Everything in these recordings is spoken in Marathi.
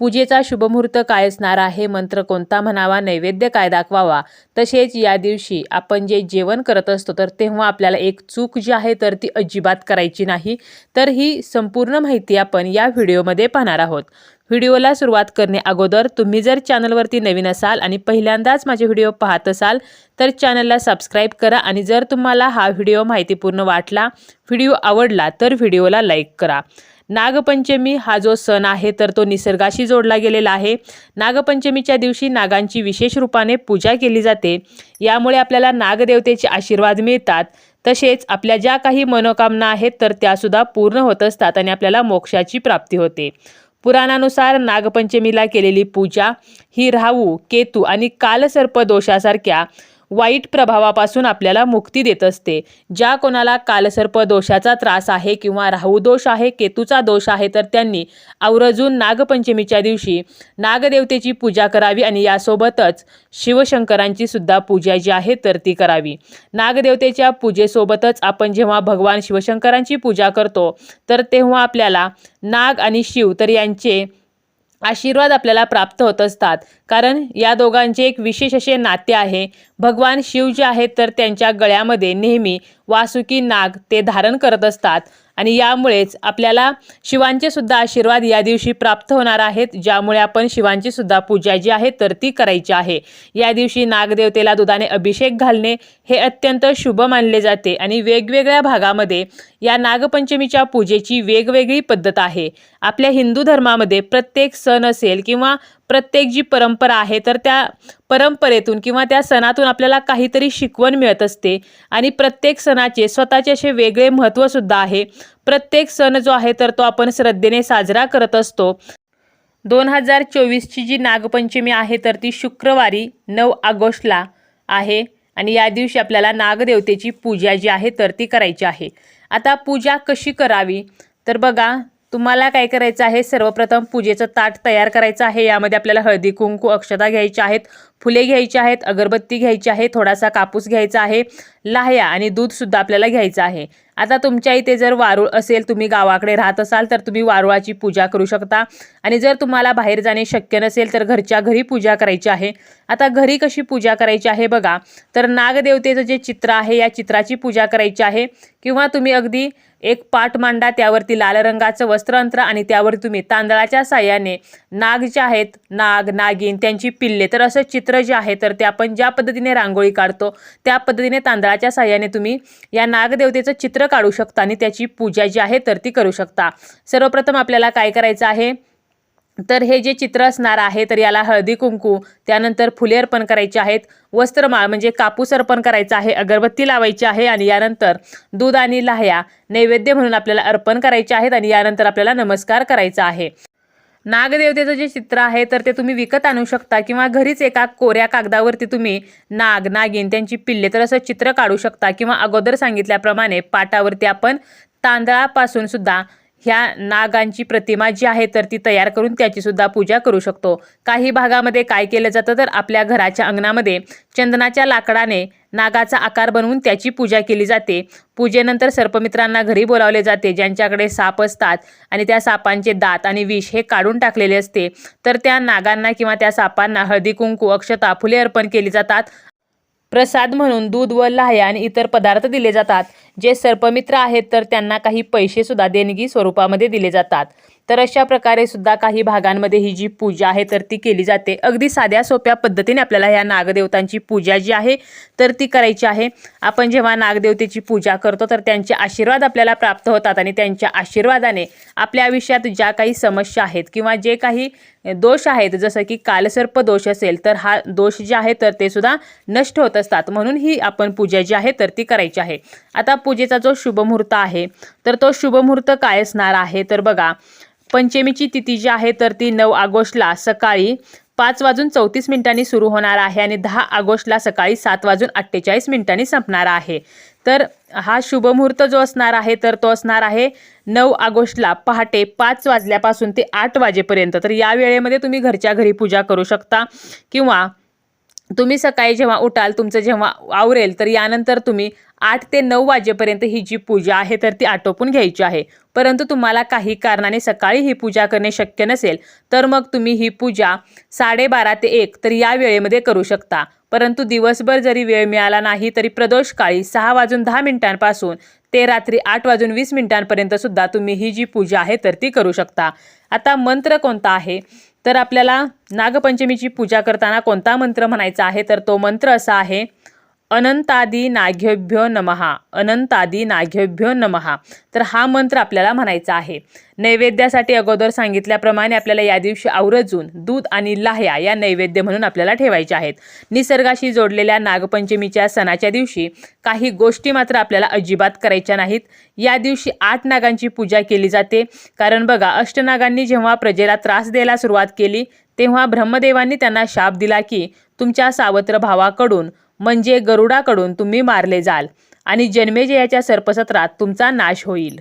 पूजेचा शुभमुहूर्त काय असणार आहे? मंत्र कोणता म्हणावा? नैवेद्य काय दाखवावा? तसेच या दिवशी आपण जे जेवण करत असतो तर तेव्हा आपल्याला एक चूक जी आहे तर ती अजिबात करायची नाही. तर ही संपूर्ण माहिती आपण या व्हिडिओमध्ये पाहणार आहोत. व्हिडिओला सुरुवात करणे अगोदर तुम्ही जर चॅनलवरती नवीन असाल आणि पहिल्यांदाच माझे व्हिडिओ पाहत असाल तर चॅनलला सबस्क्राईब करा आणि जर तुम्हाला हा व्हिडिओ माहितीपूर्ण वाटला व्हिडिओ आवडला तर व्हिडिओला लाईक करा. नागपंचमी हा जो सण आहे तर तो निसर्गाशी जोडला गेलेला आहे. नागपंचमीच्या दिवशी नागांची विशेष रूपाने पूजा केली जाते. यामुळे आपल्याला नागदेवतेचे आशीर्वाद मिळतात. तसेच आपल्या ज्या काही मनोकामना आहेत तर त्यासुद्धा पूर्ण होत असतात आणि आपल्याला मोक्षाची प्राप्ती होते. पुराणानुसार नागपंचमीला केलेली पूजा ही राहू केतू आणि कालसर्प दोषासारख्या वाईट प्रभावापासून आपल्याला मुक्ती देत असते. ज्या कोणाला कालसर्प दोषाचा त्रास आहे किंवा राहू दोष आहे केतूचा दोष आहे तर त्यांनी आवर्जून नागपंचमीच्या दिवशी नागदेवतेची पूजा करावी आणि यासोबतच शिवशंकरांची सुद्धा पूजा जी आहे तर ती करावी. नागदेवतेच्या पूजेसोबतच आपण जेव्हा भगवान शिवशंकरांची पूजा करतो तर तेव्हा आपल्याला नाग आणि शिव तर यांचे आशीर्वाद आपल्याला प्राप्त होत असतात. कारण या दोघांचे एक विशेष असे नाते आहे. भगवान शिव जे आहेत तर त्यांच्या गळ्यामध्ये नेहमी वासुकी नाग ते धारण करत असतात. आणि यामुळेच आपल्याला शिवांचे सुद्धा आशीर्वाद या दिवशी प्राप्त होणार आहेत. ज्यामुळे आपण शिवांची सुद्धा पूजा जी आहे तर ती करायची आहे. या दिवशी नागदेवतेला दुधाने अभिषेक घालणे हे अत्यंत शुभ मानले जाते. आणि वेगवेगळ्या भागामध्ये या नागपंचमीच्या पूजेची वेगवेगळी पद्धत आहे. आपल्या हिंदू धर्मामध्ये प्रत्येक सण असेल किंवा प्रत्येक जी परंपरा आहे तर त्या परंपरेतून किंवा त्या सणातून आपल्याला काहीतरी शिकवण मिळत असते. आणि प्रत्येक सणाचे स्वतःचे असे वेगळे महत्त्वसुद्धा आहे. प्रत्येक सण जो आहे तर तो आपण श्रद्धेने साजरा करत असतो. दोन हजार चोवीसची जी नागपंचमी आहे तर ती शुक्रवारी नऊ ऑगस्टला आहे. आणि या दिवशी आपल्याला नागदेवतेची पूजा जी आहे तर ती करायची आहे. आता पूजा कशी करावी? तर बघा तुम्हाला काय करायचं आहे? सर्वप्रथम पूजेचं ताट तयार करायचं आहे. यामध्ये आपल्याला हळदी कुंकू अक्षता घ्यायच्या आहेत. फुले घ्यायची आहेत अगरबत्ती घ्यायची आहे थोडासा कापूस घ्यायचा आहे लाह्या आणि दूधसुद्धा आपल्याला घ्यायचं आहे. आता तुमच्या इथे जर वारूळ असेल तुम्ही गावाकडे राहत असाल तर तुम्ही वारुळाची पूजा करू शकता. आणि जर तुम्हाला बाहेर जाणे शक्य नसेल तर घरच्या घरी पूजा करायची आहे. आता घरी कशी पूजा करायची आहे बघा. तर नागदेवतेचं जे चित्र आहे या चित्राची पूजा करायची आहे. किंवा तुम्ही अगदी एक पाठ मांडा त्यावरती लाल रंगाचं वस्त्र अंतरा आणि त्यावर तुम्ही तांदळाच्या साह्याने नाग जे आहेत नाग नागिन त्यांची पिल्ले तर असं चित्र चित्र जे आहे तर ते आपण ज्या पद्धतीने रांगोळी काढतो त्या पद्धतीने तांदळाच्या साह्याने तुम्ही या नागदेवतेचं चित्र काढू शकता आणि त्याची पूजा जी आहे तर ती करू शकता. सर्वप्रथम आपल्याला काय करायचं आहे? तर हे जे चित्र असणार आहे तर याला हळदी कुंकू त्यानंतर फुले अर्पण करायचे आहेत वस्त्रमाळ म्हणजे कापूस अर्पण करायचा आहे अगरबत्ती लावायची आहे आणि यानंतर दूध आणि लाह्या नैवेद्य म्हणून आपल्याला अर्पण करायचे आहेत आणि यानंतर आपल्याला नमस्कार करायचा आहे. नागदेवतेचं जे चित्र आहे तर ते तुम्ही विकत आणू शकता किंवा घरीच एका कोऱ्या कागदावरती तुम्ही नाग नागिन त्यांची पिल्ले तर असं चित्र काढू शकता किंवा अगोदर सांगितल्याप्रमाणे पाटावरती आपण तांदळापासून सुद्धा ह्या नागांची प्रतिमा जी आहे तर ती तयार करून त्याची सुद्धा पूजा करू शकतो. काही भागामध्ये काय केलं जातं तर आपल्या घराच्या अंगणामध्ये चंदनाच्या लाकडाने नागाचा आकार बनवून त्याची पूजा केली जाते. पूजेनंतर सर्पमित्रांना घरी बोलावले जाते ज्यांच्याकडे साप असतात आणि त्या सापांचे दात आणि विष हे काढून टाकलेले असते. तर त्या नागांना किंवा त्या सापांना हळदी कुंकू अक्षता फुले अर्पण केली जातात. प्रसाद म्हणून दूध व लाह्या आणि इतर पदार्थ दिले जातात. जे सर्पमित्र आहेत तर त्यांना काही पैसे सुद्धा देणगी स्वरूपामध्ये दिले जातात. तर अशा प्रकारे सुद्धा काही भागांमध्ये ही जी पूजा आहे तर ती केली जाते. अगदी साध्या सोप्या पद्धतीने आपल्याला ह्या नागदेवतांची पूजा जी आहे तर ती करायची आहे. आपण जेव्हा नागदेवतेची पूजा करतो तर त्यांचे आशीर्वाद आपल्याला प्राप्त होतात आणि त्यांच्या आशीर्वादाने आपल्या आयुष्यात ज्या काही समस्या आहेत किंवा जे काही दोष आहेत. जसं की कालसर्प दोष असेल तर हा दोष जे आहे तर ते सुद्धा नष्ट होत असतात. म्हणून ही आपण पूजा जी आहे तर ती करायची आहे. आता पूजेचा जो शुभमुहूर्त आहे तर तो शुभमुहूर्त काय असणार आहे? तर बघा पंचमीची तिथी जी आहे तर ती नऊ ऑगस्टला सकाळी पाच वाजून चौतीस मिनिटांनी सुरू होणार आहे आणि दहा ऑगस्टला सकाळी सात वाजून अठ्ठेचाळीस मिनिटांनी संपणार आहे. तर हा शुभमुहूर्त जो असणार आहे तर तो असणार आहे नऊ ऑगस्टला पहाटे पाच वाजल्यापासून ते आठ वाजेपर्यंत. तर या वेळेमध्ये तुम्ही घरच्या घरी पूजा करू शकता किंवा तुम्ही सकाळी जेव्हा उठाल तुमचं जेव्हा आवरेल तर यानंतर तुम्ही आठ ते नऊ वाजेपर्यंत ही जी पूजा आहे तर ती आटोपून घ्यायची आहे. परंतु तुम्हाला काही कारणाने सकाळी ही पूजा करणे शक्य नसेल तर मग तुम्ही ही पूजा साडेबारा ते एक तर या वेळेमध्ये करू शकता. परंतु दिवसभर जरी वेळ मिळाला नाही तरी प्रदोष काळी सहा वाजून दहा मिनिटांपासून ते रात्री आठ वाजून वीस मिनिटांपर्यंत सुद्धा तुम्ही ही जी पूजा आहे तर ती करू शकता. आता मंत्र कोणता आहे? तर आपल्याला नागपंचमीची पूजा करताना कोणता मंत्र म्हणायचा आहे? तर तो मंत्र असा आहे अनंतादी नाघ्यभ्यो नमहा अनंतादी नाघ्यभ्यो नमहा तर हा मंत्र आपल्याला म्हणायचा आहे. नैवेद्यासाठी अगोदर सांगितल्याप्रमाणे आपल्याला या दिवशी आवर्जून दूध आणि लाह्या या नैवेद्य म्हणून आपल्याला ठेवायच्या आहेत. निसर्गाशी जोडलेल्या नागपंचमीच्या सणाच्या दिवशी काही गोष्टी मात्र आपल्याला अजिबात करायच्या नाहीत. या दिवशी आठ नागांची पूजा केली जाते. कारण बघा अष्टनागांनी जेव्हा प्रजेला त्रास द्यायला सुरुवात केली तेव्हा ब्रह्मदेवांनी त्यांना शाप दिला की तुमच्या सावत्र भावाकडून म्हणजे गरुडाकडून तुम्ही मारले जाल आणि जन्मेजयाच्या सर्पसत्रात तुमचा नाश होईल.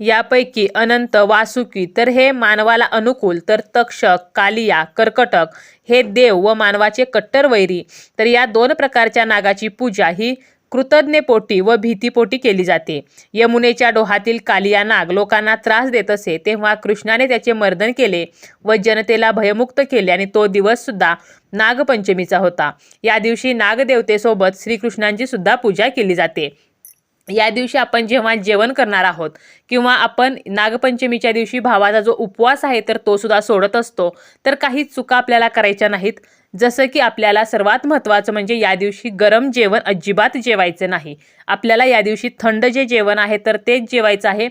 यापैकी अनंत वासुकी तर हे मानवाला अनुकूल तर तक्षक कालिया कर्कटक हे देव व मानवाचे कट्टर वैरी तर या दोन प्रकारच्या नागाची पूजा ही कृतज्ञपोटी व भीतीपोटी केली जाते. यमुनेच्या डोहातील कालिया नाग लोकांना त्रास देत असे तेव्हा कृष्णाने त्याचे मर्दन केले व जनतेला भयमुक्त केले आणि तो दिवस सुद्धा नागपंचमीचा होता. या दिवशी नागदेवतेसोबत श्रीकृष्णांची सुद्धा पूजा केली जाते. या दिवशी आपण जेव्हा जेवण करणार आहोत किंवा आपण नागपंचमीच्या दिवशी भावाचा जो उपवास आहे तर तो सुद्धा सोडत असतो. तर काही चुका आपल्याला करायच्या नाहीत. जसं की आपल्याला सर्वात महत्त्वाचं म्हणजे या दिवशी गरम जेवण अजिबात जेवायचं नाही. आपल्याला या दिवशी थंड जे जेवण आहे तर तेच जेवायचं आहे.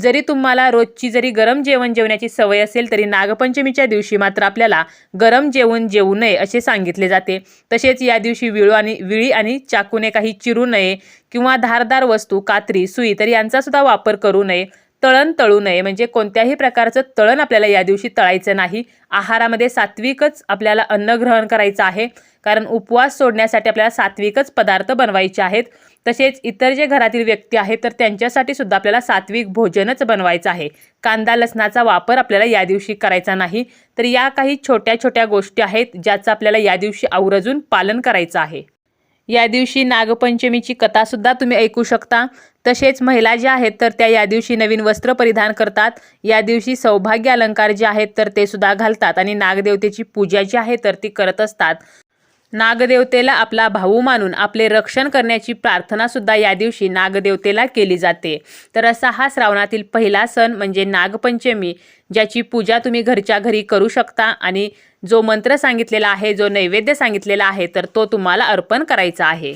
जरी तुम्हाला रोजची जरी गरम जेवण जेवण्याची सवय असेल तरी नागपंचमीच्या दिवशी मात्र आपल्याला गरम जेवण जेवू नये असे सांगितले जाते. तसेच या दिवशी विळू आणि विळी आणि चाकूने काही चिरू नये किंवा धारदार वस्तू कात्री सुई तर यांचा सुद्धा वापर करू नये. तळण तळू नये. म्हणजे कोणत्याही प्रकारचं तळण आपल्याला या दिवशी तळायचं नाही. आहारामध्ये सात्विकच आपल्याला अन्न ग्रहण करायचं आहे. कारण उपवास सोडण्यासाठी आपल्याला सात्विकच पदार्थ बनवायचे आहेत. तसेच इतर जे घरातील व्यक्ती आहेत तर त्यांच्यासाठी सुद्धा आपल्याला सात्विक भोजनच बनवायचं आहे. कांदा लसणाचा वापर आपल्याला या दिवशी करायचा नाही. तर या काही छोट्या छोट्या गोष्टी आहेत ज्याचं आपल्याला या दिवशी आवर्जून पालन करायचं आहे. या दिवशी नागपंचमीची कथासुद्धा तुम्ही ऐकू शकता. तसेच महिला ज्या आहेत तर त्या या दिवशी नवीन वस्त्र परिधान करतात. या दिवशी सौभाग्य अलंकार जे आहेत तर ते सुद्धा घालतात. आणि नागदेवतेची पूजा जी आहे तर ती करत असतात. नागदेवतेला आपला भाऊ मानून आपले रक्षण करण्याची प्रार्थना सुद्धा या दिवशी नागदेवतेला केली जाते. तर असा हा श्रावणातील पहिला सण म्हणजे नागपंचमी ज्याची पूजा तुम्ही घरच्या घरी करू शकता आणि जो मंत्र सांगितलेला आहे जो नैवेद्य सांगितलेला आहे तर तो तुम्हाला अर्पण करायचा आहे.